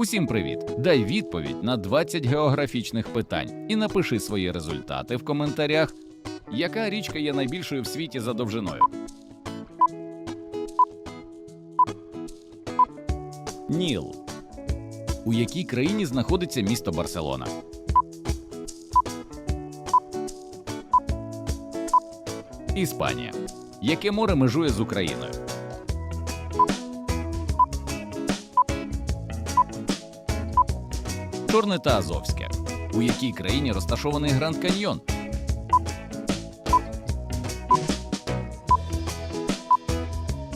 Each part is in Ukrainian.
Усім привіт! Дай відповідь на 20 географічних питань і напиши свої результати в коментарях. Яка річка є найбільшою в світі за довжиною? Ніл. У якій країні знаходиться місто Барселона? Іспанія. Яке море межує з Україною? Чорне та Азовське. У якій країні розташований Гранд Каньйон?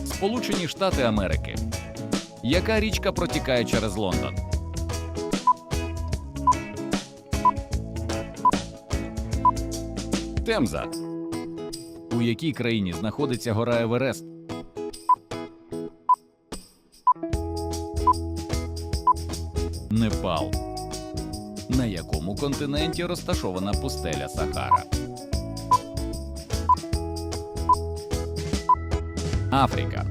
Сполучені Штати Америки. Яка річка протікає через Лондон? Темза. У якій країні знаходиться гора Еверест? Непал. На якому континенті розташована пустеля Сахара? Африка.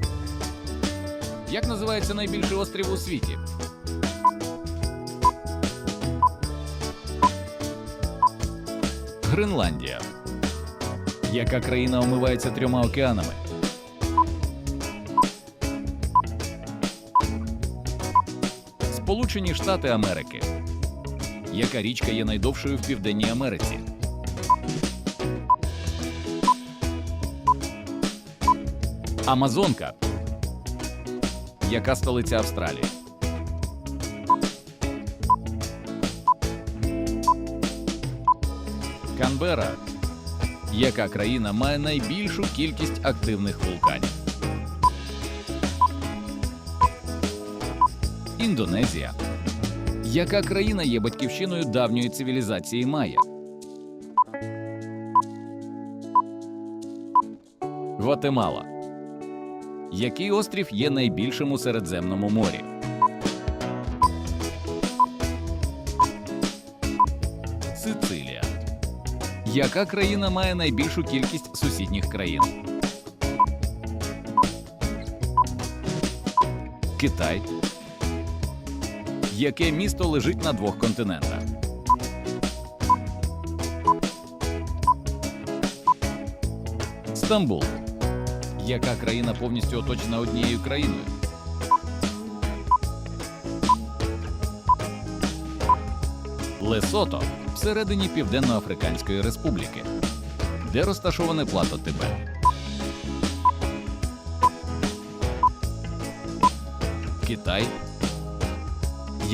Як називається найбільший острів у світі? Гренландія. Яка країна омивається трьома океанами? Сполучені Штати Америки. Яка річка є найдовшою в Південній Америці? Амазонка. Яка столиця Австралії? Канбера. Яка країна має найбільшу кількість активних вулканів? Індонезія. Яка країна є батьківщиною давньої цивілізації Майя? Гватемала. Який острів є найбільшим у Середземному морі? Сицилія. Яка країна має найбільшу кількість сусідніх країн? Китай. Яке місто лежить на двох континентах? Стамбул. Яка країна повністю оточена однією країною? Лесото всередині Південно-Африканської Республіки. Де розташоване плато Тибет? Китай.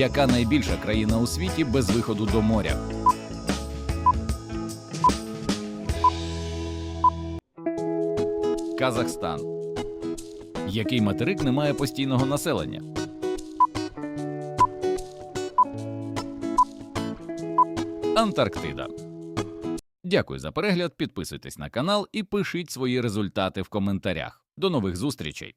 Яка найбільша країна у світі без виходу до моря? Казахстан. Який материк не має постійного населення? Антарктида. Дякую за перегляд. Підписуйтесь на канал і пишіть свої результати в коментарях. До нових зустрічей!